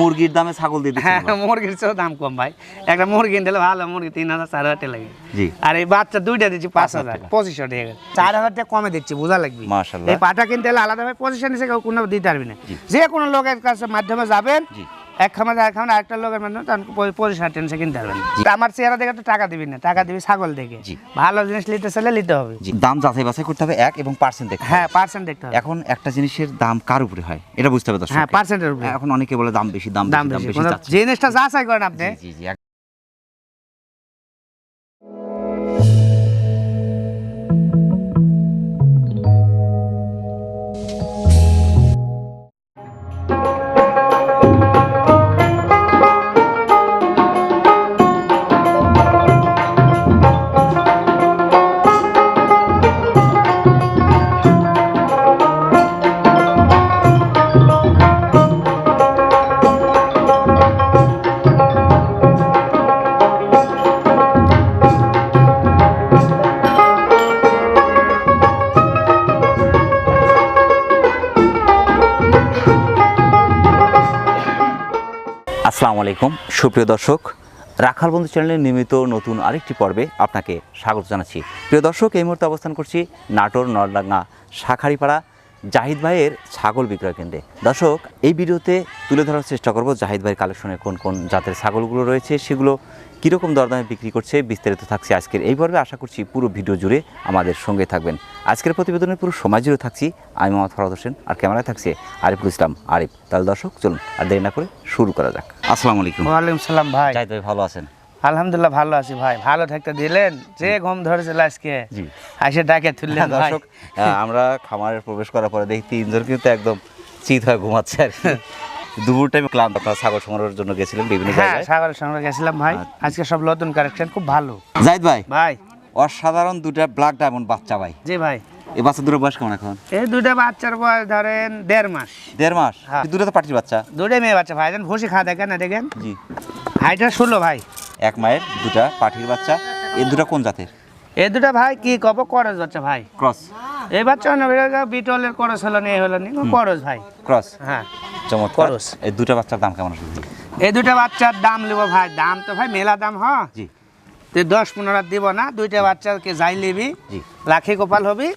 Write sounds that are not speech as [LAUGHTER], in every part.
মুরগির দামে ছাগল দিয়ে হ্যাঁ মুরগির চেয়েও দাম কম ভাই। একটা মুরগি দিলে ভালো মুরগি তিন হাজার চার হাজার টাকা লাগে। জি। আর এই বাচ্চা দুইটা দিচ্ছি পাঁচ হাজার। পঁচিশশো টাকা চার হাজার টাকা কমে দিচ্ছি বোঝা লাগবে। এই পাটা কিনতে হলে আলাদা ভাবে পজিশন নিচে কোনো দিতে পারবি না। যে কোনো লোকের কাছে মাধ্যমে যাবেন। এক খামার এক খামার আরেকটা লোকের মাধ্যমে তখন পরিষ্কার টেনশন কিনতে পারবেন। আমার চেহারা দেখে তো টাকা দিবি না টাকা দিবি ছাগল দেখে। ভালো জিনিস নিতে চাইলে নিতে হবে। দাম যাচাই বাছাই করতে হবে এক এবং পার্সেন্ট দেখতে হ্যাঁ পার্সেন্ট দেখতে হবে। এখন একটা জিনিসের দাম কার উপরে হয়? এটা বুঝতে হবে হ্যাঁ পার্সেন্টের উপরে। এখন অনেকে বলে দাম বেশি দাম দাম বেশি। জিনিসটা যাচাই করেন আপনি। জি জি আলাইকুম। সুপ্রিয় দর্শক, রাখাল বন্ধু চ্যানেলের নিয়মিত নতুন আরেকটি পর্বে আপনাকে স্বাগত জানাচ্ছি। প্রিয় দর্শক, এই মুহূর্তে অবস্থান করছি নাটোর নলডাঙ্গা শাখারিপাড়া জাহিদ ভাইয়ের ছাগল বিক্রয় কেন্দ্রে। দর্শক, এই ভিডিওতে তুলে ধরার চেষ্টা করব জাহিদ ভাইয়ের কালেকশনে কোন কোন জাতের ছাগলগুলো রয়েছে, সেগুলো কীরকম দরদামে বিক্রি করছে, বিস্তারিত থাকছে আজকের এই পর্বে। আশা করছি পুরো ভিডিও জুড়ে আমাদের সঙ্গে থাকবেন। আজকের প্রতিবেদনের পুরো সময় জুড়ে থাকছি আমি মোহাম্মদ ফরাদ হোসেন, আর ক্যামেরায় থাকছে আরিফুল ইসলাম, আরিফ তাহলে দর্শক। চলুন আর দেরি না করে শুরু করা যাক। আসসালামু আলাইকুম। ওয়ালাইকুম সালাম ভাই। জাহিদ ভাই ভালো আছেন। আলহামদুলিল্লাহ ভালো আছি ভাই ভালো থাকতে দিলেন যে ঘুম ধরেছিল আজকে জি। এসে ডাকে তুললেন দর্শক আমরা খামারে প্রবেশ করার পরে দেখি তিনজন কিন্তু একদম চিত হয়ে ঘুমাচ্ছে আর দুপুর টাইমে ক্লান্ত আপনারা ছাগল সংগ্রহের জন্য গেছিলেন বিভিন্ন হ্যাঁ জায়গায়। সাগরের সঙ্গে গেছিলাম ভাই। আজকে সব নতুন কালেকশন খুব ভালো। জাহিদ ভাই ভাই। অসাধারণ দুটা ব্ল্যাক ডায়মন্ড বাচ্চা ভাই। জি ভাই। এই বাচ্চা দুটো বয়স কেমন এখন? এই দুটা বাচ্চার বয়স ধরেন দেড় মাস। দেড় মাস? হ্যাঁ। দুটো তো পাটির বাচ্চা? দুটাই মেয়ে বাচ্চা ভাই ভুসি খা দেখেন না দেখেন। জি। হাইটা ষোলো ভাই। এক মায়ের দুটা পাটির বাচ্চা এই দুটা কোন জাতের? এই দুটা ভাই কি কব করজ বাচ্চা ভাই? ক্রস। এই বাচ্চা না বিটলের করজ হলো নি এ হলো নি করজ ভাই। ক্রস। হ্যাঁ। চমৎকার। Cross। এই দুটা বাচ্চার দাম কেমন আসবে এই দুটা বাচ্চার দাম নেব ভাই দাম তো ভাই মেলা দাম হ? জি। তুই দশ পনেরো দিব না দুইটা বাচ্চাকে যাই লিবি জি। লাখি কপাল হবি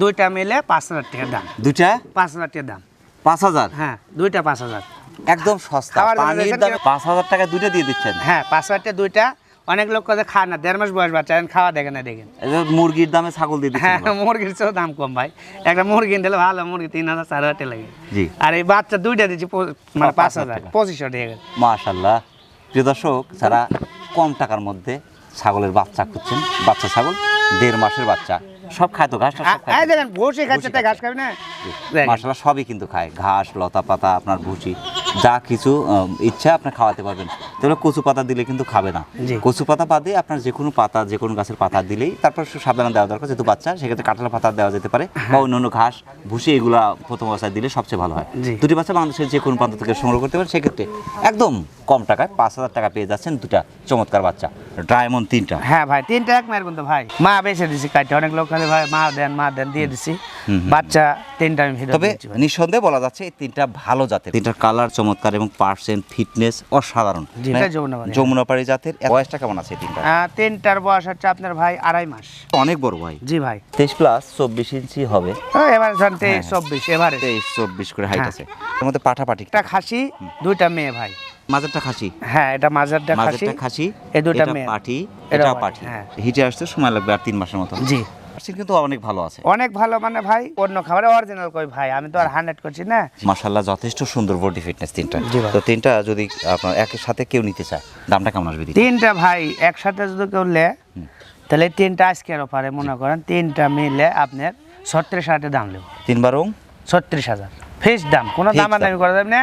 দুইটা মিলে পাঁচ হাজার টাকা দাম। দুইটা? পাঁচ হাজার টাকা দাম। পাঁচ হাজার? হ্যাঁ দুইটা পাঁচ হাজার। একদম সস্তা। পানির পাঁচ হাজার টাকা দুইটা দিয়ে দিচ্ছেন? হ্যাঁ পাঁচ হাজার টাকা দুইটা। অনেক লোক কথা খায় না দেড় মাস বয়স বাচ্চা এখন খাওয়া দেখে না দেখেন মুরগির দামে ছাগল দিয়ে হ্যাঁ মুরগির চেয়েও দাম কম ভাই। একটা মুরগি দিলে ভালো মুরগি তিন হাজার চার হাজার টাকা লাগে। জি। আর এই বাচ্চা দুইটা দিচ্ছি মানে পাঁচ হাজার। পঁচিশশো টাকা। মাশাল্লাহ। প্রিয় দর্শক যারা কম টাকার মধ্যে ছাগলের বাচ্চা খুঁজছেন। বাচ্চা ছাগল দেড় মাসের বাচ্চা। সব খায় তো ঘাস আ- দেখেন বসে খাচ্ছে তাই ঘাস খাবে না? দেখেন। সবই কিন্তু খায়। ঘাস লতা পাতা আপনার ভুসি যা কিছু ইচ্ছা আপনি খাওয়াতে পারবেন। তাহলে কচু পাতা দিলে কিন্তু খাবে না। কচু পাতা বাদে আপনার যে কোনো পাতা যে কোনো গাছের পাতা দিলেই তারপর সাবধানে দেওয়া দরকার যেহেতু বাচ্চা সেক্ষেত্রে কাঁঠাল পাতা দেওয়া যেতে পারে বা অন্য অন্য ঘাস ভুসি এগুলা প্রথম অবস্থায় দিলে সবচেয়ে ভালো হয়। দুটি বাচ্চা বাংলাদেশের যে কোনো প্রান্ত থেকে সংগ্রহ করতে পারেন সেক্ষেত্রে একদম কম টাকায় পাঁচ হাজার টাকা পেয়ে যাচ্ছেন দুটা চমৎকার বাচ্চা ডায়মন্ড তিনটা। হ্যাঁ ভাই তিনটা এক মায়ের কিন্তু ভাই। মা বেছে দিছি কাটে অনেক লোক খালি ভাই মা দেন মা দেন দিয়ে দিছি। বাচ্চা তিনটা আমি তবে নিঃসন্দেহে বলা যাচ্ছে এই তিনটা ভালো জাতের। তিনটার কালার চমৎকার এবং পার্সেন্ট ফিটনেস অসাধারণ। এটা যমুনাপাড়ি। যমুনাপাড়ি জাতের বয়সটা কেমন আছে তিনটা তিনটার? বয়স হচ্ছে আপনার ভাই আড়াই মাস। অনেক বড় ভাই। জি ভাই। তেইশ প্লাস চব্বিশ ইঞ্চি হবে। এবার ধরেন তেইশ হ্যাঁ। চব্বিশ এবারে। তেইশ চব্বিশ করে হাইট হ্যাঁ। আছে। এর মধ্যে পাঠাপাঠি একটা খাসি দুইটা মেয়ে ভাই। মাঝেরটা খাসি? হ্যাঁ এটা মাঝারটা খাসি খাসি এই দুইটা মেয়ে। পাঠি। হ্যাঁ। হিটে আসতে সময় লাগবে আর তিন মাসের মতো। জি। কিন্তু অনেক ভালো আছে। অনেক ভালো মানে ভাই অন্য খাবারে অরিজিনাল কই ভাই? আমি তো আর হান্ড্রেড করছি না। মাশাল্লাহ যথেষ্ট সুন্দর বডি ফিটনেস তিনটা। তো তিনটা যদি আপনার একের সাথে কেউ নিতে চায় দামটা কেমন আসবে তিনটা ভাই একসাথে যদি কেউ লে তাহলে তিনটা আজকের অফারে মনে করেন তিনটা মিলে আপনার ছত্রিশ হাজার দাম নেব। তিনবার ছত্রিশ হাজার। ফিক্স দাম কোনো দাম। দামি করে দেবেন না।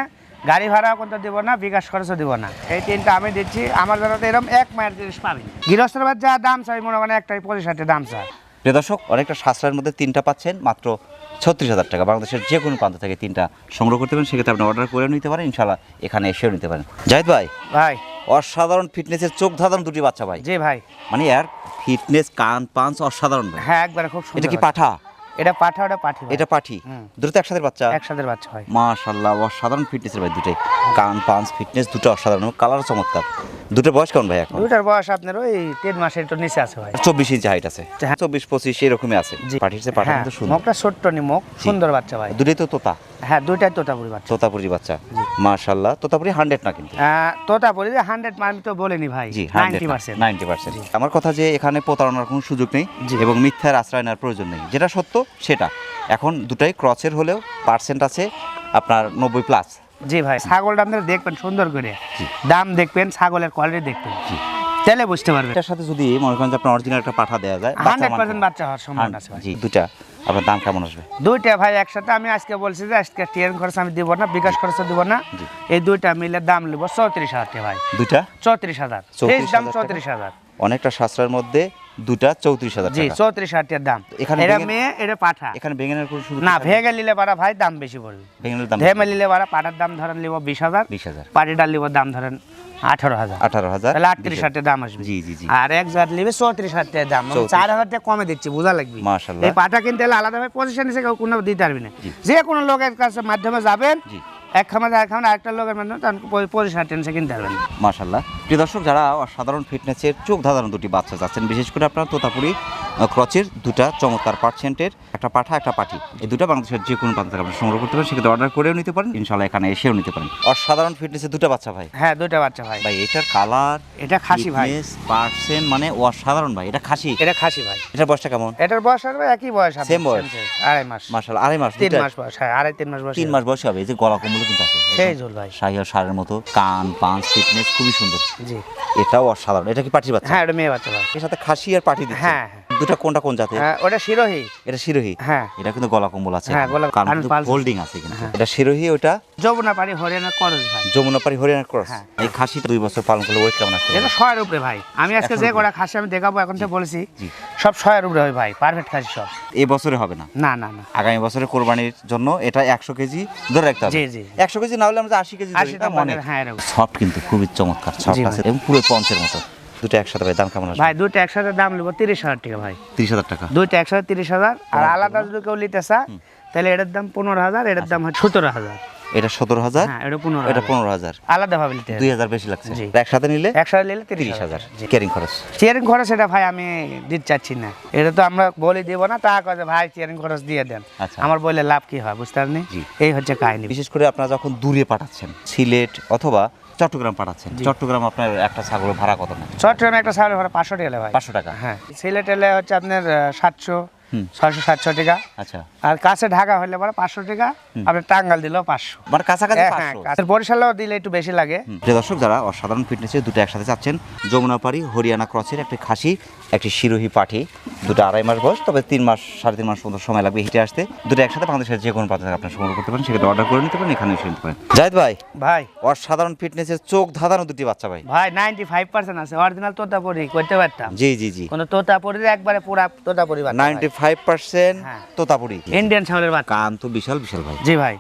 গাড়ি ভাড়া কোনটা দিব না বিকাশ খরচও দিব না। এই তিনটা আমি দিচ্ছি আমার জানাতে এরকম এক মায়ের জিনিস পাবেন গৃহস্থের যা দাম চাই মনে করেন একটাই পঁচিশ হাজার দাম চাই। দর্শক অনেকটা সাশ্রয়ের মধ্যে তিনটা পাচ্ছেন মাত্র ছত্রিশ হাজার টাকা। বাংলাদেশের যে কোনো প্রান্ত থেকে তিনটা সংগ্রহ করতে পারেন সেক্ষেত্রে আপনি অর্ডার করে নিতে পারেন ইনশাল্লাহ এখানে এসেও নিতে পারেন। জাহিদ ভাই ভাই। অসাধারণ ফিটনেসের চোখ ধাঁধানো দুটি বাচ্চা ভাই। জি ভাই। মানে এর ফিটনেস কান পাঞ্চ অসাধারণ ভাই। হ্যাঁ একবারে খুব এটা কি পাঠা? এটা পাঠা ওটা পাঠি এটা পাঠি? দুটো একসাথে বাচ্চা? একসাথে বাচ্চা হয়। মাশাল্লাহ অসাধারণ ফিটনেসের ভাই দুটোই। কান পাঞ্চ ফিটনেস দুটো অসাধারণ। কালার চমৎকার। দুটো বয়স কেমন ভাই এখন? দুইটার বয়স আপনার ওই তিন মাসের একটু নিচে আছে ভাই। চব্বিশ ইঞ্চি হাইট আছে। হ্যাঁ। চব্বিশ পঁচিশ এরকমই আছে। জি। পাঠির চেয়ে পাঠা হ্যাঁ। কিন্তু সুন্দর। মুখটা ছোট্ট নি মুখ সুন্দর বাচ্চা ভাই। দুটোই তো তোতা? হ্যাঁ দুইটাই তোতাপুরি বাচ্চা। তোতাপুরি বাচ্চা। মাশাল্লাহ তোতাপুরি হান্ড্রেড না কিন্তু? তোতাপুরি হান্ড্রেড আমি তো বলিনি ভাই ji ninety percent ninety percent আমার কথা যে এখানে প্রতারণার কোনো সুযোগ নেই এবং মিথ্যার আশ্রয় নেওয়ার প্রয়োজন নেই। যেটা সত্য সেটা। এখন দুটাই ক্রসের হলেও পার্সেন্ট আছে আপনার নব্বই প্লাস জি ভাই। ছাগলটা আপনারা দেখবেন সুন্দর করে। দাম দেখবেন ছাগলের কোয়ালিটি দেখবেন। তাহলে বুঝতে পারবেন। এটার সাথে যদি মনে করেন যে আপনার অরিজিনাল একটা পাঠা দেওয়া যায় বাচ্চা হান্ড্রেড পার্সেন্ট। বাচ্চা হওয়ার সম্ভাবনা আছে ভাই। জি দুটা আপনার দাম কেমন আসবে? দুইটা ভাই একসাথে আমি আজকে বলছি যে আজকে ট্রেন খরচ আমি দিব না বিকাশ খরচ দিব না। এই দুইটা মিলে দাম নেব চৌত্রিশ হাজার টাকা ভাই। দুইটা? চৌত্রিশ হাজার। 34,000 ফিক্স দাম? চৌত্রিশ হাজার। অনেকটা সাশ্রয়ের মধ্যে দুটা চৌত্রিশ হাজার জি চৌত্রিশ হাজার দাম। এখানে এটা ভেঙে- মেয়ে এটা পাঠা। এখানে বেঙ্গনের কোনো সুযোগ না ভেগে নিলে পারা ভাই দাম বেশি পড়বে। দাম ভেমে নিলে পারা পাটার দাম ধরেন নিব বিশ হাজার। বিশ হাজার। পাটিটার নিব দাম ধরেন আঠারো হাজার। আঠারো হাজার তাহলে আটত্রিশ হাজার দাম আসবে। জি জি জি। আর এক নিবে চৌত্রিশ হাজার টাকা দাম। 34 চার হাজার টাকা কমে দিচ্ছি বোঝা লাগবে? মাশাআল্লাহ। এই পাটা কিনতে হলে আলাদাভাবে পজিশন হিসেবে কেউ কোনো দিতে পারবি না। যে কোনো লোকের কাছে মাধ্যমে যাবেন এক খামার আরেকটা লোকের মাধ্যমে তখন পঁচিশ টেনশন কিনতে পারবেন মাশাল্লাহ প্রিয় দর্শক যারা অসাধারণ ফিটনেসের চোখ ধাঁধানো দুটি বাচ্চা যাচ্ছেন বিশেষ করে আপনার তোতাপুরি ক্রচের দুটা চমৎকার পার্সেন্টের একটা পাঠা একটা এই দুটা বাংলাদেশের যে কোনো প্রান্ত থেকে আপনি সংগ্রহ করতে পারেন সেক্ষেত্রে অর্ডার করেও নিতে পারেন ইনশাল্লাহ এখানে এসেও নিতে পারেন। অসাধারণ ফিটনেসের দুটা বাচ্চা ভাই। হ্যাঁ দুইটা বাচ্চা ভাই। ভাই এটার কালার এটা খাসি ভাই। পার্সেন্ট মানে অসাধারণ ভাই এটা খাসি। এটা খাসি ভাই। এটার বয়সটা কেমন? এটার বয়স হবে একই বয়স বয়স? আড়াই মাস। মাশাল্লাহ আড়াই মাস তিন মাস বয়স হ্যাঁ আড়াই তিন মাস বয়স তিন মাস বয়সে হবে এই যে গলা কম্বল কিন্তু আছে। সেই ঝোল ভাই। শাহিয়ার সারের মতো কান পান ফিটনেস খুবই সুন্দর। জি। এটাও অসাধারণ। এটা কি পাটির বাচ্চা? হ্যাঁ এটা মেয়ে বাচ্চা ভাই। এর সাথে খাসি আর পাটি দিচ্ছে। হ্যাঁ, হ্যাঁ। দুটা কোনটা কোন জাতের? হ্যাঁ ওটা শিরোহী। এটা শিরোহী? হ্যাঁ। এটা কিন্তু গলা কম্বল আছে হ্যাঁ, গলা- আছে। কিন্তু। হ্যাঁ। এটা শিরোহী ওটা? যমুনা পাড়ি হরিয়ানা ভাই। ক্রস? হ্যাঁ। এই খাসিটা দুই বছর পালন করলে ওয়েট কেমন এটা ছয়ের উপরে ভাই। আমি আজকে যে। কটা খাসি আমি দেখাবো এখন তো বলেছি সব ছয়ের উপরে হয় ভাই পারফেক্ট খাসি সব। এই বছরে হবে না? না না না। আগামী বছরে কোরবানির জন্য এটা একশো কেজি ধরে রাখতে হবে। জি, জি। একশো কেজি না হলে আমরা আশি কেজি আশি টা মনে হ্যাঁ এরকম। সফট কিন্তু খুবই চমৎকার সফট আছে এবং পুরো পঞ্চের মতো। দুটো একসাথে ভাই দাম কেমন ভাই দুইটা একসাথে দাম নেব তিরিশ হাজার টাকা ভাই। তিরিশ হাজার টাকা? দুইটা একসাথে তিরিশ হাজার আর আলাদা যদি কেউ নিতে চা তাহলে এটার দাম পনেরো হাজার এটার দাম হচ্ছে সতেরো হাজার। এটা সতেরো হাজার? হ্যাঁ এটা পনেরো এটা পনেরো হাজার। আলাদা ভাবে নিতে দুই হাজার বেশি লাগছে। একসাথে নিলে একসাথে নিলে তিরিশ হাজার। ক্যারিং খরচ। চেয়ারিং খরচ এটা ভাই আমি দিতে চাচ্ছি না। এটা তো আমরা বলে দেবো না তা কাজে ভাই চেয়ারিং খরচ দিয়ে দেন। আচ্ছা। আমার বললে লাভ কি হয় বুঝতে পারেন এই হচ্ছে কাহিনী। বিশেষ করে আপনারা যখন দূরে পাঠাচ্ছেন সিলেট অথবা চট্টগ্রাম পাঠাচ্ছেন। চট্টগ্রাম আপনার একটা ছাগল ভাড়া কত না চট্টগ্রামে একটা ছাগল ভাড়া পাঁচশো টাকা ভাই। পাঁচশো টাকা। হ্যাঁ সিলেট এলে হচ্ছে আপনার সাতশো ছয়শো সাতশো টাকা। আচ্ছা। আর কাছে ঢাকা হলে পরে পাঁচশো টাকা আপনার টাঙ্গাল দিলেও পাঁচশো। মানে কাছাকাছি হ্যাঁ, পাঁচশো। কাছের দিলে একটু বেশি লাগে। যে প্রিয় দর্শক যারা অসাধারণ ফিটনেসে দুটো একসাথে চাচ্ছেন যমুনাপাড়ি হরিয়ানা ক্রসের একটি খাসি একটি শিরোহী পাঠি দুটো আড়াই মাস বয়স তবে তিন মাস সাড়ে তিন মাস মতো সময় লাগবে হিটে আসতে। দুটো একসাথে বাংলাদেশের যে কোনো প্রান্ত থেকে আপনার সংগ্রহ করতে পারেন সেক্ষেত্রে অর্ডার করে নিতে পারেন এখানে এসে নিতে পারেন। জাহিদ ভাই ভাই। অসাধারণ ফিটনেসের চোখ ধাঁধানো দুটি বাচ্চা ভাই। ভাই নাইনটি ফাইভ পার্সেন্ট আছে অরিজিনাল তোতাপুরি করতে পারতাম। জি জি জি। কোনো তোতাপুরি একবারে পুরা তোতাপুরি বাচ্চা ninety five percent. Totapuri Indian ছাগলের বাচ্চা। কান তো বিশাল বিশাল ভাই। জি ভাই।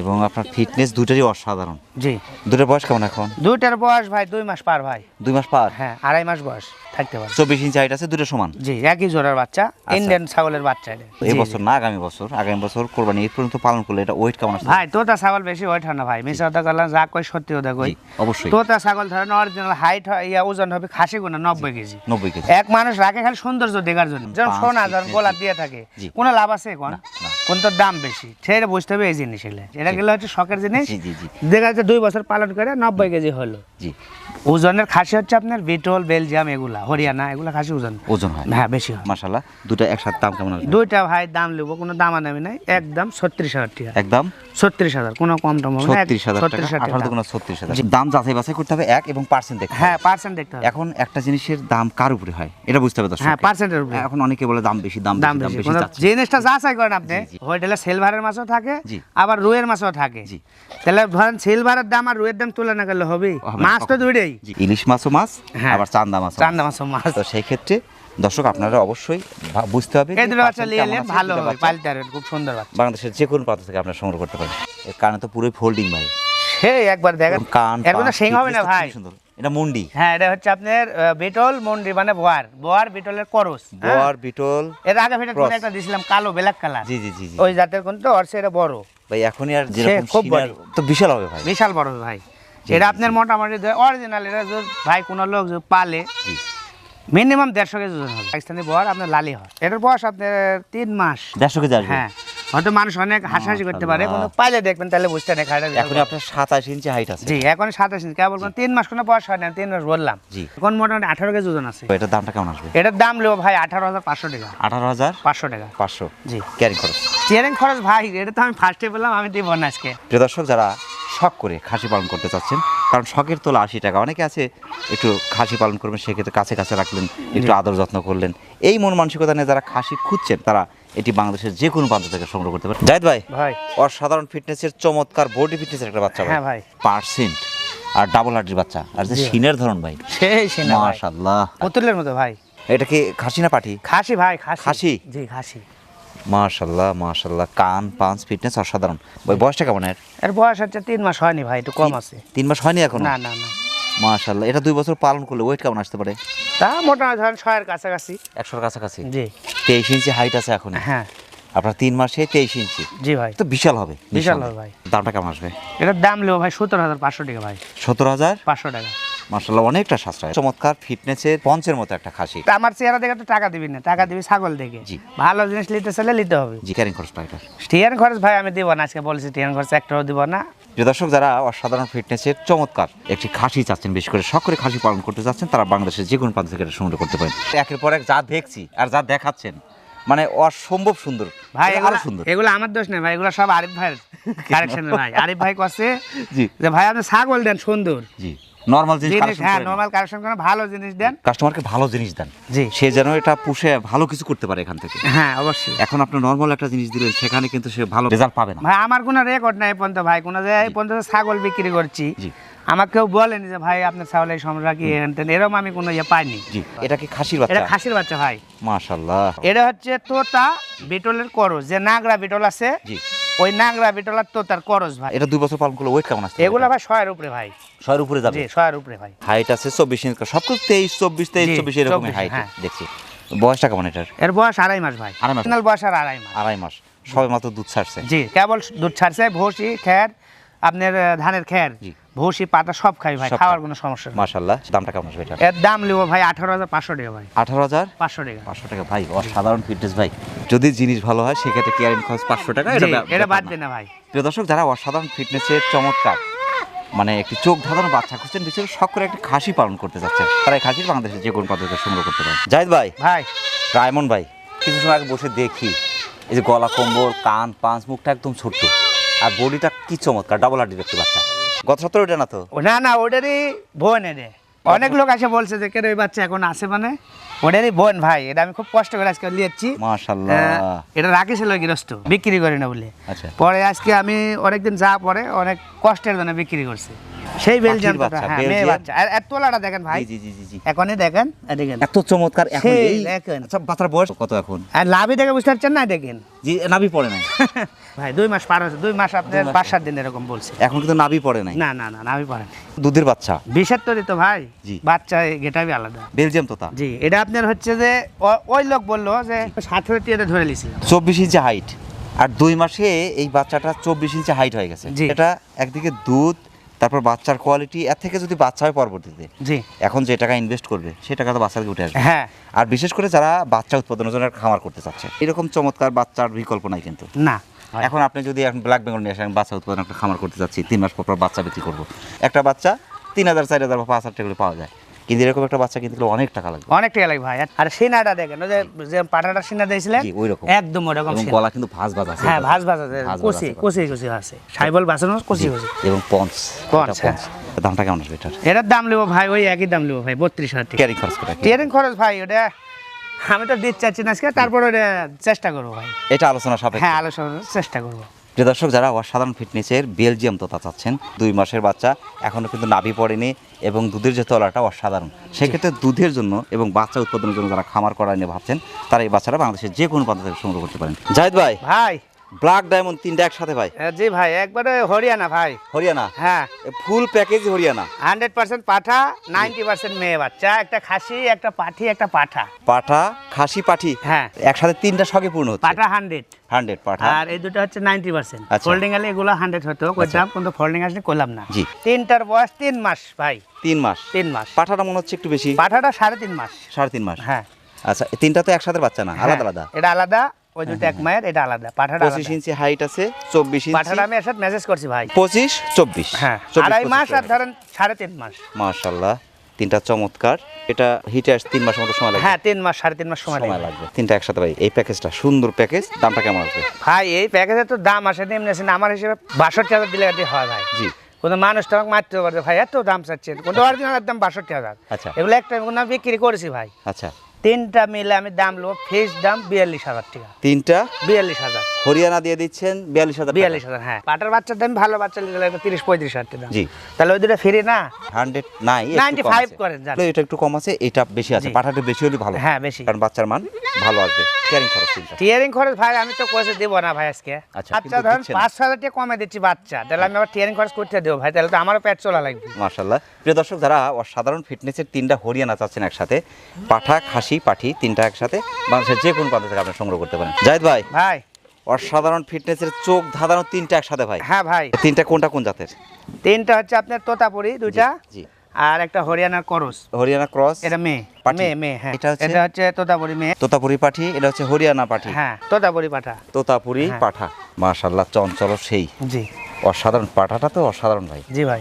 এবং আপনার ফিটনেস দুটারই অসাধারণ। জি। দুটোর বয়স কেমন এখন? দুইটার বয়স ভাই দুই মাস পার ভাই। দুই মাস পার? হ্যাঁ আড়াই মাস বয়স থাকতে পারে। চব্বিশ ইঞ্চি হাইট আছে দুটো সমান? জি একই জোড়ার বাচ্চা ইন্ডিয়ান ছাগলের বাচ্চা এই বছর না আগামী বছর? আগামী বছর কোরবানি ঈদ পর্যন্ত পালন করলে এটা ওয়েট কেমন আসবে ভাই তোতা ছাগল বেশি ওয়েট হয় না ভাই মিশা কথা করলাম যা কই সত্যি কথা কই। অবশ্যই। তোতা ছাগল ধরেন অরিজিনাল হাইট ইয়া ওজন হবে খাসি গুণা নব্বই কেজি। নব্বই কেজি। এক মানুষ রাখে খালি সৌন্দর্য দেখার জন্য। যেমন সোনা ধরেন গোলা দিয়ে থাকে। কোনো লাভ আছে কোন। কোন তোর দাম বেশি সেটা বুঝতে হবে এই জিনিস এটা গেলে হচ্ছে শখের জিনিস। দেখা যাচ্ছে দুই বছর পালন করে নব্বই কেজি হলো। জি। ওজনের খাসি হচ্ছে আপনার বিটল বেলজিয়াম এগুলা হরিয়ানা এগুলা খাসি ওজন। ওজন হয়। হ্যাঁ বেশি হয়। মাশাল্লাহ দুটো একসাথে দাম কেমন আসবে? দুইটা ভাই দাম নেব কোনো দাম দামাদামি নাই একদম ছত্রিশ হাজার টাকা। একদম? ছত্রিশ হাজার কোনো কম টম হবে না ছত্রিশ হাজার টাকা ছত্রিশ আঠারো হাজার দুগুণ ছত্রিশ হাজার। দাম যাচাই বাছাই করতে হবে এক এবং পার্সেন্ট দেখতে হ্যাঁ পার্সেন্ট দেখতে হবে। এখন একটা জিনিসের দাম কার উপরে হয়? এটা বুঝতে হবে দর্শক। হ্যাঁ পার্সেন্টের উপরে। এখন অনেকে বলে দাম বেশি দাম দাম বেশি দাম বেশি। বেশি জিনিসটা যাচাই করেন আপনি। হোটেলে সিলভারের মাছও থাকে জি। আবার রুইয়ের মাছও থাকে। জি। তাহলে ধরেন সিলভারের দাম আর রুয়ের দাম তুলনা করলে হবে। মাছ তো? দুইটাই। জি, ইলিশ মাছও মাছ হ্যাঁ। আবার চান্দা মাছ। চান্দা মাছও মাছ। তো সেই ক্ষেত্রে দর্শক আপনারা অবশ্যই বুঝতে হবে এই দুটো বাচ্চা নিয়ে এলে ভালো হবে খুব সুন্দর বাচ্চা। বাংলাদেশের যে কোনো প্রান্ত থেকে আপনারা সংগ্রহ করতে পারেন। এর কারণে তো পুরোই ফোল্ডিং ভাই। একবার দেখেন কান এর কোনো সিং হবে না ভাই। সুন্দর। এটা মুন্ডি। হ্যাঁ এটা হচ্ছে আপনার বিটল মন্ডি মানে বোয়ার। বোয়ার বিটলের করস হ্যাঁ। বোয়ার বিটল এর আগে ফেটে। একটা দিছিলাম কালো ব্ল্যাক কালার জি জি জি ওই জাতের কোন তো অর্সে এটা বড়। ভাই এখনই আর যেরকম খুব সিনার তো বিশাল হবে ভাই। বিশাল বড় ভাই। এটা আপনার মোটামুটি অরিজিনাল এটা ভাই কোনো লোক পালে মিনিমাম দেড়শো কেজি ওজন হবে। পাকিস্তানি বর আপনার লালি হয়। এটার বয়স আপনার তিন মাস। দেড়শো কেজি হ্যাঁ। হয়তো মানুষ অনেক হাসাহাসি করতে পারে কিন্তু পাইলে দেখবেন তাহলে বুঝতে নেই খাইটা এখন আপনার সাতাশ ইঞ্চি হাইট আছে। জি এখন সাতাশ ইঞ্চি। কেবল তিন মাস কোনো বয়স হয় না তিন মাস বললাম। জি। এখন মোটামুটি আঠারো কেজি ওজন আছে। এটার দামটা কেমন আসবে? এটার দাম নেব ভাই আঠারো হাজার পাঁচশো টাকা। আঠারো হাজার পাঁচশো টাকা। পাঁচশো। জি। ক্যারি খরচ? চেয়ারিং খরচ ভাই এটা তো আমি ফার্স্টে বললাম আমি দিব না আজকে। প্রিয় দর্শক যারা শখ করে খাসি পালন করতে চাচ্ছেন। কারণ শখের তোলা আশি টাকা। অনেকে আছে একটু খাসি পালন করবেন সেক্ষেত্রে কাছে কাছে রাখলেন একটু আদর যত্ন করলেন। এই মন মানসিকতা নিয়ে যারা খাসি খুঁজছেন তারা এটি বাংলাদেশের যে কোনো প্রান্ত থেকে সংগ্রহ করতে পারে জাহিদ ভাই ভাই। অসাধারণ ফিটনেসের চমৎকার বডি ফিটনেসের একটা বাচ্চা হ্যাঁ ভাই। পার্সেন্ট আর ডাবল হার্টির বাচ্চা। আর যে সিনের ধরন ভাই। সেই সিনা ভাই। মাশাল্লাহ পুতুলের মতো ভাই। এটা কি খাসি না পাঠি খাসি ভাই খাসি। খাসি? জি খাসি। মাশাল্লাহ মাশাল্লাহ। কান পাঁচ ফিটনেস অসাধারণ। ওই বয়সটা কেমন এর? এর বয়স হচ্ছে তিন মাস হয়নি ভাই একটু কম আছে। তিন মাস হয়নি এখন? না না না। মাশাল্লাহ এটা দুই বছর পালন করলে ওয়েট কেমন আসতে পারে? তা মোটামুটি ধরেন ছয়ের কাছাকাছি। একশোর কাছাকাছি? জি। তেইশ ইঞ্চি হাইট আছে এখন? হ্যাঁ। আপনার তিন মাসে তেইশ ইঞ্চি। জি ভাই। তো বিশাল হবে বিশাল হবে। ভাই। দামটা কেমন আসবে? এটার দাম নেব ভাই সত্তর হাজার পাঁচশো টাকা ভাই। সত্তর হাজার? পাঁচশো টাকা। মার্শাল্লাহ অনেকটা সাশ্রয়। চমৎকার ফিটনেসের পঞ্চের মতো একটা খাসি। তা আমার চেহারা দেখে তো টাকা দিবি না টাকা দিবি ছাগল দেখে। জি। ভালো জিনিস নিতে চাইলে নিতে হবে। জি ক্যারিং খরচটা এটা। টিয়ান খরচ ভাই আমি দিব না আজকে বলছি টিয়ান খরচ একটাও দিব না। যে দর্শক যারা অসাধারণ ফিটনেসের চমৎকার একটি খাসি চাচ্ছেন বিশেষ করে শখ করে খাসি পালন করতে চাচ্ছেন তারা বাংলাদেশের যে কোনো প্রান্ত থেকে এটা সংগ্রহ করতে পারেন। একের পর এক যা দেখছি আর যা দেখাচ্ছেন মানে অসম্ভব সুন্দর। ভাই আরও এগুলো সুন্দর। এগুলো আমার দোষ নেই ভাই এগুলো সব আরিফ ভাইয়ের [LAUGHS] কারেকশনের ভাই। আরিফ ভাই কছে জি। যে ভাই আপনি ছাগল দেন সুন্দর। জি। নর্মাল জিনিস কালেকশন হ্যাঁ। নর্মাল কারেকশন ভালো জিনিস দেন। কাস্টমারকে ভালো জিনিস দেন। জি। সে যেন এটা পুষে ভালো কিছু করতে পারে এখান থেকে। হ্যাঁ অবশ্যই। এখন আপনি নর্মাল একটা জিনিস দিলেন সেখানে কিন্তু সে ভালো রেজাল্ট পাবে না। ভাই আমার কোনো রেকর্ড নাই পর্যন্ত ভাই। কোনো পর্যন্ত ছাগল বিক্রি করছি। জি। আমাকে কেউ বলেনি যে ভাই আপনার ছাগল এই সমস্যা কি? এরকম আমি কোনো ইয়ে পাইনি। জি। এটা কি খাসির এটা বাচ্চা খাসির বাচ্চা ভাই। মাশাআল্লাহ। এটা হচ্ছে তোতা বিটলের করস যে নাগরা বিটল আছে জি। ওই নাংরা বিটল তো তার করস ভাই। এটা দুই বছর পালন করলে ওয়েট কেমন আসছে এগুলো ভাই ছয়ের উপরে ভাই। ছয়ের উপরে যাবে? জি ছয়ের উপরে ভাই। হাইট আছে চব্বিশ ইঞ্চ সব কিছু তেইশ চব্বিশ তেইশ চব্বিশ এরকম হাইট হ্যাঁ। দেখছি। বয়সটা কেমন এটার? এর বয়স আড়াই মাস ভাই। আড়াই মাস। বয়স আর আড়াই মাস। আড়াই মাস। সবে মাত্র দুধ ছাড়ছে। জি কেবল দুধ ছাড়ছে ভুসি খ্যার আপনার ধানের খ্যার জি। ভুসি পাতা সব খাই ভাই খাওয়ার কোনো সমস্যা নেই। মাশাল্লাহ দামটা কেমন আসবে এর দাম নেব ভাই আঠারো হাজার পাঁচশো টাকা ভাই। আঠারো হাজার? পাঁচশো টাকা। পাঁচশো টাকা। ভাই অসাধারণ ফিটনেস ভাই। যদি জিনিস ভালো হয় সেক্ষেত্রে কেয়ারিং খরচ পাঁচশো টাকা? এটা এটা বাদ। দেন না ভাই। প্রিয় দর্শক যারা অসাধারণ ফিটনেসের চমৎকার মানে একটি চোখ ধাঁধানো বাচ্চা খুঁজছেন বিশেষ করে শখ করে একটি খাসি পালন করতে চাচ্ছেন তারা এই খাসির বাংলাদেশের যে কোনো পদ্ধতিতে সংগ্রহ করতে পারেন জাহিদ ভাই। ভাই। রায়মন ভাই কিছু সময় আগে বসে দেখি এই যে গলা কম্বল কান পাঁচ মুখটা একদম ছোট্ট। আর বডিটা কি চমৎকার ডাবল হাডি দেখতে বাচ্চা। গত সপ্তাহে ওটা না তো? না না ওটারই বোন এনে। অনেক লোক আসে বলছে যে কেন ওই বাচ্চা এখন আছে মানে? ওটারই বোন ভাই এটা আমি খুব কষ্ট করে আজকে লিয়েছি এটা রাখিছিল গৃহস্থ বিক্রি করি না বলে। আচ্ছা। পরে আজকে আমি অনেকদিন যা পরে অনেক কষ্টের জন্য বিক্রি করছি। সেই বেলজিয়াম পাখির বাচ্চা, হ্যাঁ মেয়ে বাচ্চা। আর দেখেন ভাই। জি জি জি জি এখনই দেখেন। দেখেন। এত চমৎকার এখন এই দেখেন। আচ্ছা বাচ্চার বয়স কত এখন? আর লাভই দেখে বুঝতে পারছেন না দেখেন। জি নাভি পড়ে নাই। [LAUGHS] ভাই দুই মাস পার হচ্ছে দুই মাস আপনার পাঁচ সাত দিন এরকম বলছে। এখন কিন্তু নাভি পড়ে নাই। না না না লাভই পারেন দুধের বাচ্চা। বিষের তৈরি তো ভাই। জি। বাচ্চা গেটাবি আলাদা। বেলজিয়াম তোতা জি এটা আপনার হচ্ছে যে ওই লোক বলল যে সাথে টিয়াতে ধরে লিছিল চব্বিশ ইঞ্চি হাইট আর দুই মাসে এই বাচ্চাটা চব্বিশ ইঞ্চি হাইট হয়ে গেছে। এটা একদিকে দুধ তারপর বাচ্চার কোয়ালিটি এর থেকে যদি বাচ্চা হয় পরবর্তীতে জি। এখন যে টাকা ইনভেস্ট করবে সে টাকা তো বাচ্চাকে উঠে আসবে। হ্যাঁ। আর বিশেষ করে যারা বাচ্চা উৎপাদনের জন্য খামার করতে চাচ্ছে এরকম চমৎকার বাচ্চার বিকল্প নাই কিন্তু। না। এখন আপনি যদি এখন ব্ল্যাক বেঙ্গল নিয়ে আসেন বাচ্চা উৎপাদন একটা খামার করতে চাচ্ছি তিন মাস পর পর বাচ্চা বিক্রি করব। একটা বাচ্চা তিন হাজার চার হাজার বা পাঁচ হাজার টাকা করে পাওয়া যায়। কিন্তু এরকম একটা বাচ্চা কিনতে গেলে অনেক টাকা লাগবে। অনেক টাকা লাগে ভাই। আর সিনাটা দেখেন ওই যে যে পাঠাটা সিনা দিয়েছিলেন জি, ওইরকম। একদম ওরকম গলা কিন্তু ভাজ ভাজ আছে। হ্যাঁ ভাজ ভাজ আছে আছে। সাইবল বাঁচানো এবং পঞ্চ পঞ্চ, দামটা কেমন আসবে এটার? এটার দাম নেব ভাই ওই একই দাম নেব ভাই বত্রিশ হাজার টাকা। খরচ করে টিয়ারিং খরচ ভাই ওটা আমি তো দিতে চাচ্ছি না আজকে তারপর চেষ্টা করব ভাই। এটা আলোচনা সাপেক্ষে। হ্যাঁ আলোচনার চেষ্টা করব। যে দর্শক, যারা অসাধারণ ফিটনেসের বেলজিয়াম তোতা চাচ্ছেন, দুই মাসের বাচ্চা এখনও কিন্তু নাভি পড়েনি এবং দুধের যে তলাটা অসাধারণ। সেক্ষেত্রে দুধের জন্য এবং বাচ্চা উৎপাদনের জন্য যারা খামার করা নিয়ে ভাবছেন, তারা এই বাচ্চারা বাংলাদেশের যে কোনো প্রান্ত থেকে সংগ্রহ করতে পারেন। জাহিদ ভাই ভাই ব্ল্যাক ডায়মন্ড তিনটা একসাথে ভাই। হ্যাঁ, জি ভাই একবারে হরিয়ানা ভাই। হরিয়ানা? হ্যাঁ। Full package Haryana? Hundred percent পাঠা নাইনটি পার্সেন্ট মেয়ে বাচ্চা একটা খাসি একটা পাঠি একটা পাঠা। পাঠা খাসি পাঠি? হ্যাঁ। একসাথে তিনটা শখে পূর্ণ হচ্ছে? পাঠা হান্ড্রেড হান্ড্রেড পাঠা। আর এই দুটো হচ্ছে নাইনটি পার্সেন্ট আচ্ছা। ফোল্ডিং আলে এগুলো হান্ড্রেড হতো করতাম কিন্তু ফোল্ডিং আসলে করলাম না। জি। তিনটার বয়স তিন মাস ভাই। তিন মাস। তিন মাস। পাঠাটা মনে হচ্ছে একটু বেশি? পাঠাটা সাড়ে তিন মাস। সাড়ে তিন মাস। হ্যাঁ। আচ্ছা তিনটা তো একসাথে বাচ্চা না আলাদা হ্যাঁ, আলাদা? এটা আলাদা ওই দুটো এক মায়ের এটা আলাদা পাঠাটা পঁচিশ ইঞ্চি হাইট আছে চব্বিশ ইঞ্চি। পাঠাটা আমি এর মেসেজ করছি ভাই। পঁচিশ চব্বিশ। হ্যাঁ আড়াই মাস আর ধরেন সাড়ে তিন মাস। মাশাল্লাহ তিনটা চমৎকার। এটা হিটে আসতে তিন মাসের মতো সময় লাগবে। হ্যাঁ তিন মাস সাড়ে তিন মাস সময় লাগবে। তিনটা একসাথে ভাই এই প্যাকেজটা সুন্দর প্যাকেজ দামটা কেমন আসবে? ভাই এই প্যাকেজের তো দাম আসে এমনি আসে আমার হিসেবে বাষট্টি হাজার দিলে হয় ভাই। জি। কোনো মানুষ তো আমাকে মারতে পারবে। ভাই এত দাম চাচ্ছেন কিন্তু অরিজিনালের দাম বাষট্টি হাজার। আচ্ছা। এগুলো একটা কোনো বিক্রি করেছি ভাই। আচ্ছা। তিনটা মিলে আমি দাম নেব ফিস দাম বিয়াল্লিশ হাজার টাকা। তিনটা? বিয়াল্লিশ হাজার। হরিয়ানা দিয়ে দিচ্ছেন বিয়াল্লিশ হাজার বিয়াল্লিশ হাজার হ্যাঁ। পাটার বাচ্চার দাম ভালো বাচ্চা নিলে একটা তিরিশ পঁয়ত্রিশ হাজার টাকা। জি। তাহলে ওই দুটো ফ্রি না? হান্ড্রেড নাই 95 করেন, জান। এটা একটু কম আছে এটা বেশি আছে। জি। পাঠাটা বেশি হলে ভালো। হ্যাঁ বেশি। কারণ বাচ্চার মান ভালো আসবে। ক্যারিং খরচ টিয়ারিং খরচ ভাই আমি তো কইছে দেবো না ভাই আজকে। আচ্ছা, আচ্ছা ধরেন পাঁচ হাজার টাকা কমে দিচ্ছি বাচ্চা তাহলে আমি আবার টিয়ারিং খরচ করতে দেবো ভাই তাহলে তো আমারও পেট চলা লাগবে। মার্শাল্লাহ প্রিয় দর্শক যারা অসাধারণ ফিটনেসের তিনটা হরিয়ানা চাচ্ছেন একসাথে পাঠা খাসি পাঠি তিনটা একসাথে বাংলাদেশের যে কোনো প্রান্ত থেকে আপনি সংগ্রহ করতে পারেন। জাহিদ ভাই ভাই। অসাধারণ ফিটনেসের চোখ ধাঁধানো তিনটা একসাথে ভাই। হ্যাঁ ভাই। তিনটা কোনটা কোন জাতের? তিনটা হচ্ছে আপনার তোতাপুরি দুইটা জি আর একটা হরিয়ানার ক্রস। হরিয়ানা ক্রস? এটা মেয়ে? মেয়ে মেয়ে হ্যাঁ। এটা হচ্ছে? এটা হচ্ছে তোতাপুরি মেয়ে। তোতাপুরি পাঠি এটা হচ্ছে হরিয়ানা পাঠি। হ্যাঁ তোতাপুরি পাঠা। তোতাপুরি হ্যাঁ। পাঠা। মাশাল্লাহ চঞ্চল সেই। জি। অসাধারণ পাঠাটা তো অসাধারণ ভাই। জি ভাই।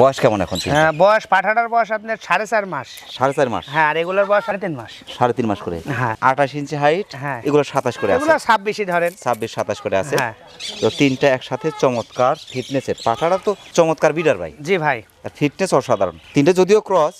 বয়স কেমন এখন হ্যাঁ বয়স পাঠাটার বয়স আপনার সাড়ে চার মাস। সাড়ে চার মাস? হ্যাঁ আর এগুলোর বয়স সাড়ে তিন মাস। সাড়ে তিন মাস করে? হ্যাঁ। আঠাশ ইঞ্চি হাইট হ্যাঁ। এগুলো সাতাশ করে আছে? এগুলো ছাব্বিশই ধরেন। ছাব্বিশ সাতাশ করে আছে। হ্যাঁ। তো তিনটা একসাথে চমৎকার ফিটনেসের পাঠাটা তো চমৎকার বিডার ভাই। জি ভাই। ফিটনেস অসাধারণ। তিনটে যদিও ক্রস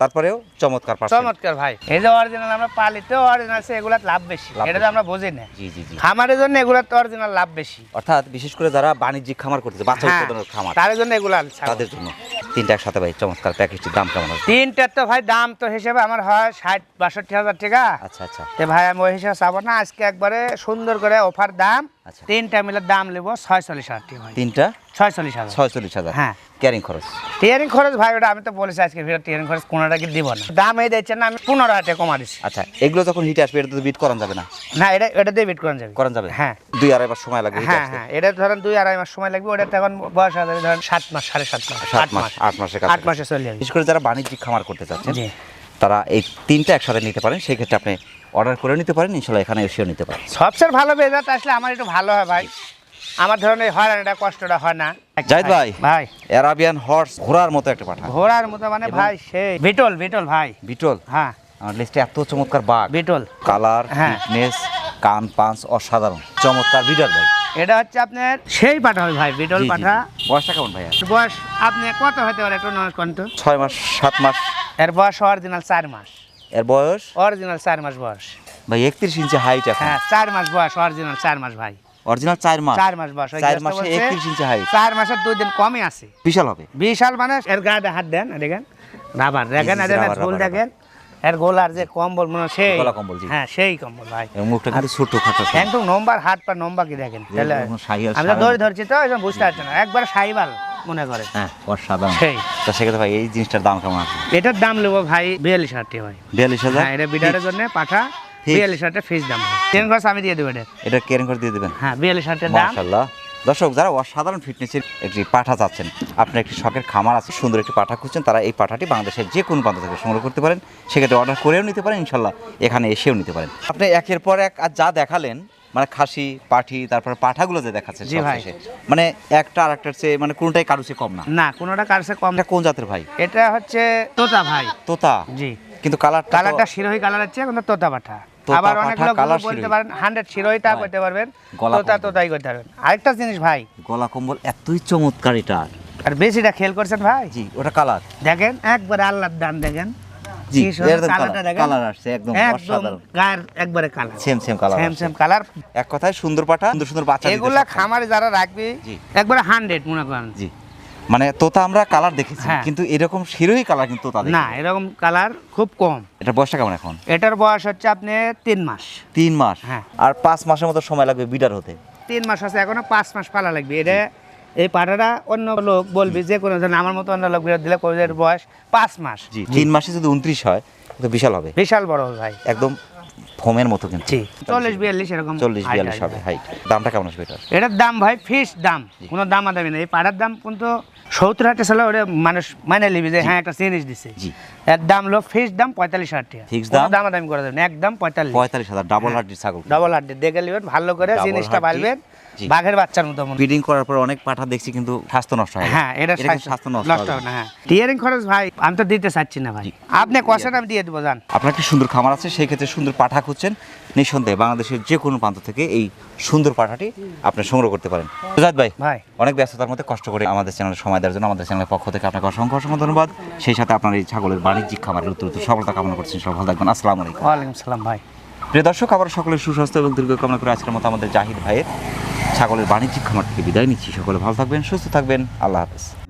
তারপরেও চমৎকার চমৎকার ভাই। এই যে অরিজিনাল আমরা পালিতে অরিজিনাল আছে এগুলার লাভ বেশি। এটা তো আমরা বুঝি না। জি জি জি। খামারের জন্য এগুলার তো অরিজিনাল লাভ বেশি। অর্থাৎ বিশেষ করে যারা বাণিজ্যিক খামার করতেছে বাচ্চা হ্যাঁ উৎপাদনের খামার তার জন্য এগুলা। তাদের জন্য। তিনটা একসাথে ভাই চমৎকার প্যাকেজটির দাম কেমন হবে তিনটার তো ভাই দাম তো হিসেবে আমার হয় ষাট বাষট্টি হাজার টাকা। আচ্ছা আচ্ছা। তো ভাই আমি ওই হিসেবে চাবো না আজকে একবারে সুন্দর করে অফার দাম। আচ্ছা। তিনটা মিলে দাম নেব ছয়চল্লিশ হাজার টাকা তিনটা? ছয়চল্লিশ হাজার। ছয়চল্লিশ হাজার। হ্যাঁ। ক্যারিং খরচ। টিয়ারিং খরচ ভাই ওটা আমি তো বলেছি আজকে ভিডিও টিয়ারিং খরচ পনেরো টাকা দিব না। দাম এই দিচ্ছেন না আমি পনেরো হাজার কমা দিচ্ছি আচ্ছা এগুলো যখন হিটে আসবে এটা তো বিট করানো যাবে না? না এটা এটা দিয়ে বিট করা যাবে। করান যাবে? হ্যাঁ। দুই আড়াই মাস সময় লাগবে হ্যাঁ হ্যাঁ এটা ধরেন দুই আড়াই মাস সময় লাগবে ওটা তখন বয়স হবে ধরেন সাত মাস সাড়ে সাত মাস সাত মাস মাস। আট মাসের আট মাসে চলে যাবে। বিশেষ করে যারা বাণিজ্যিক খামার করতে চাচ্ছেন তারা এই তিনটা একসাথে নিতে পারেন সেই ক্ষেত্রে আপনি অর্ডার করে নিতে পারেন ইনশাল্লাহ এখানে এসেও নিতে পারেন। সবচেয়ে ভালো রেজাল্ট আসলে আমার একটু ভালো হয় ভাই। আমার ধরনের হয়রানিটা কষ্টটা হয় না। জাহিদ ভাই। ভাই। অ্যারাবিয়ান হর্স ঘোড়ার মতো একটা পাঠা। ঘোড়ার মতো মানে ভাই সেই বিটল বিটল ভাই। বিটল? হ্যাঁ। আমার লিস্টে এত চমৎকার বাঘ। বিটল। কালার হ্যাঁ। ফিটনেস কান পাঁচ অসাধারণ। চমৎকার বিটল ভাই। এটা হচ্ছে আপনার সেই পাঠা হয় ভাই বিটল পাঠা। বয়সটা কেমন ভাইয়া? বয়স আপনি কত হতে পারে একটু নয় কন্ত ছয় মাস সাত মাস। এর বয়স অরিজিনাল চার মাস। এর বয়স? অরিজিনাল চার মাস বয়স। ভাই একত্রিশ ইঞ্চি হাইট হ্যাঁ চার মাস বয়স অরিজিনাল চার মাস ভাই। অরিজিনাল চার মাস। চার মাস বয়স ওই চার মাসে একত্রিশ ইঞ্চি হাইট চার মাসের দুই দিন কমই আছে। বিশাল হবে। বিশাল মানে এর গায়ে হাত দেন দেখেন। রাবার দেখেন ঝুল দেখেন। এর গোলার যে কম্বল মনে সেই গলা কম্বল। হ্যাঁ সেই কম্বল ভাই। মুখটা কিন্তু ছোট খাটো নম্বর হাত পা নম্বর কি দেখেন? তাহলে তো ধরছি তো এসব বুঝতে পারছি না। একবার সাইবাল মনে করে। হ্যাঁ অসাধারণ। সেই। তা সেক্ষেত্রে ভাই এই জিনিসটার দাম কেমন আছে? এটার দাম নেব ভাই বিয়াল্লিশ হাজার টাকা ভাই। বিয়াল্লিশ হাজার? হ্যাঁ এটা বিডারের জন্য পাঠা। বিয়াল্লিশ হাজার টাকা ফিস দাম। ভাই খরচ আমি দিয়ে দেবো এটা? দিয়ে দেবেন? হ্যাঁ বিয়াল্লিশ হাজার টাকা দাম। মাশাল্লাহ দর্শক যারা অসাধারণ ফিটনেসের একটি পাঠা চাচ্ছেন আপনার একটি শখের খামার আছে সুন্দর একটি পাঠা খুঁজছেন তারা এই পাঠাটি বাংলাদেশের যে কোনো প্রান্ত থেকে সংগ্রহ করতে পারেন। সেক্ষেত্রে অর্ডার করেও নিতে পারেন ইনশাল্লাহ এখানে এসেও নিতে পারেন। আপনি একের পর এক আর যা দেখালেন মানে খাসি পাঠি তারপর পাঠাগুলো যে জি ভাই। মানে একটা আর একটার চেয়ে মানে কোনটাই কারও চেয়ে কম না। না কোনোটা কম। এটা কোন জাতের ভাই? এটা হচ্ছে তোতা ভাই। তোতা? জি। কিন্তু কালার কালারটা শিরোহী কালার হচ্ছে কিন্তু তোতা পাঠা। আবার কালার গরু বলতে পারেন হান্ড্রেড তা করতে পারবেন তোতা তোতাই করতে পারবেন। আরেকটা জিনিস ভাই। গলা কম্বল এতই চমৎকার এটা। আর বেশিটা খেল করছেন ভাই? জি ওটা কালার। দেখেন একবার আল্লাহর দান দেখেন। এক কথায় সুন্দর পাঠা সুন্দর সুন্দর বাচ্চা এগুলা খামারে যারা রাখবে একবারে হান্ড্রেড মনে করেন। জি। মানে তোতা আমরা কালার দেখেছি হ্যাঁ। কিন্তু এরকম শিরোই কালার কিন্তু তোতা না এরকম কালার খুব কম। এটা বয়সটা কেমন এখন? এটার বয়স হচ্ছে আপনি তিন মাস। তিন মাস? হ্যাঁ। আর পাঁচ মাসের মতো সময় লাগবে বিডার হতে? তিন মাস আছে এখনও পাঁচ মাস পালা লাগবে। এটা এই পাঠাটা অন্য লোক বলবি যে কোনো ধরেন আমার মতো অন্য লোক বিরোধ দিলে কবে এর বয়স পাঁচ মাস। জি তিন মাসে যদি উনত্রিশ হয় তো বিশাল হবে। বিশাল বড় হবে ভাই। একদম ফোমের মতো কিন্তু। জি। চল্লিশ বিয়াল্লিশ এরকম চল্লিশ বিয়াল্লিশ। হবে হাইট দামটা কেমন আসবে এটার? এটার দাম ভাই ফিস দাম। কোনো দাম আদামি নেই এই পাড়ার দাম কিন্তু সত্তর হাজার সালে ওটা মানুষ মানে নিবি যে হ্যাঁ একটা জিনিস দিছে। জি। এর দাম হলো ফিস দাম পঁয়তাল্লিশ হাজার টাকা। ফিক্স দাম? দাম আদামি করে দেবেন একদম পঁয়তাল্লিশ। পঁয়তাল্লিশ হাজার ডাবল হার্ডির ছাগল। ডাবল হাড্ডি। দেখে নেবেন ভালো করে জিনিসটা জি। বাঘের বাচ্চার মতো মনে হয়। ব্রিডিং করার পর অনেক পাঠা দেখছি কিন্তু স্বাস্থ্য নষ্ট হয়। হ্যাঁ এটা স্বাস্থ্য নষ্ট হবে। না হ্যাঁ। টিয়ারিং খরচ ভাই আমি তো দিতে চাচ্ছি না ভাই। আপনি কষাটা আমি দিয়ে দেবো জান আপনার একটি সুন্দর খামার আছে সেই ক্ষেত্রে সুন্দর পাঠা খুঁজছেন। নিঃসন্দেহে বাংলাদেশের যে কোনো প্রান্ত থেকে এই সুন্দর পাঠাটি আপনি সংগ্রহ করতে পারেন। সুজাত ভাই ভাই। অনেক ব্যস্ততার মধ্যে কষ্ট করে আমাদের চ্যানেলে সময় দেওয়ার জন্য আমাদের চ্যানেলের পক্ষ থেকে আপনাকে অসংখ্য অসংখ্য ধন্যবাদ। সেই সাথে আপনার এই ছাগলের বাণিজ্যিক খামারের উত্তর সফলতা কামনা করছেন সব ভালো থাকবেন আসসালামু আলাইকুম। ওয়ালাইকুম সালাম ভাই। প্রিয় দর্শক আবার সকলের সুস্বাস্থ্য এবং দীর্ঘ কামনা করে আজকের মতো আমাদের জাহিদ ভাইয়ের ছাগলের বাণিজ্যিক খামার থেকে বিদায় নিচ্ছি। সকলে ভালো থাকবেন, সুস্থ থাকবেন। আল্লাহ হাফেজ।